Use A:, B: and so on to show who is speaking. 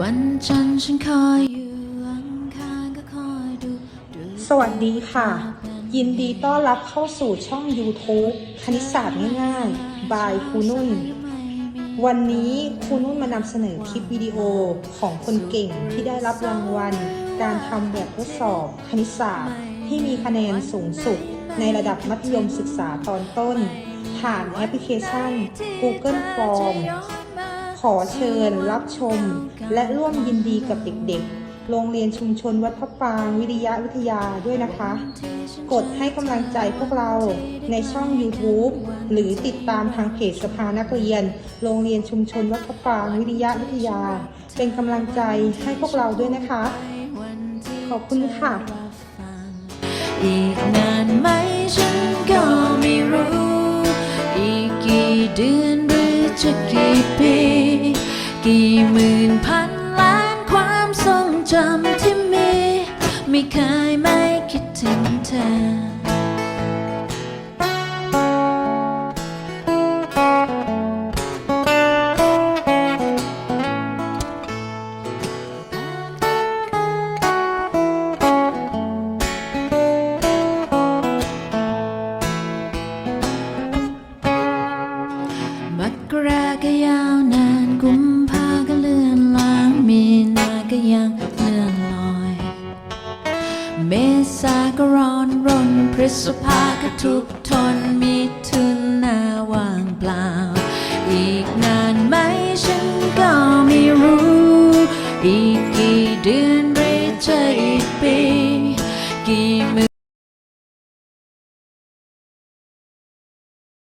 A: วันจันทร์ฉันคอยอยู่อังคารก็คอยดูดู
B: สวัสดีค่ะ ยินดีต้อนรับเข้าสู่ช่อง YouTube คณิตศาสตร์ง่ายๆ บายครูนุ่น วันนี้ครูนุ่นมานำเสนอคลิปวิดีโอของคนเก่งที่ได้รับรางวัล การทำแบบทดสอบคณิตศาสตร์ ที่มีคะแนนสูงสุด ในระดับมัธยมศึกษาตอนต้น ผ่านแอปพลิเคชัน Google Form ขอเชิญรับชม และร่วมยินดีกับเด็กๆ โรงเรียนชุมชนวัดพระปรางวิทยาวิทยาด้วยนะคะ กดให้กำลังใจพวกเราในช่อง YouTube หรือติดตามทางเพจสภานักเรียน โรงเรียนชุมชนวัดพระปรางวิทยาวิทยา เป็นกำลังใจให้พวกเราด้วยนะคะ ขอบคุณค่ะ
A: อีกนานไหมฉันก็ไม่รู้ อีกกี่เดือนหรือ จะกี่ปี กี่หมื่นพันล้านความทรงจำ มักกราก็ยาวนานกุมภาก็เลื่อนลางมีนาก็ยังเลื่อนลอย เมษาก็ร้อนรนพฤษภาก็ทุกทนมีทุนหน้าวางเปล่า อีกนานไหมฉันก็ไม่รู้อีก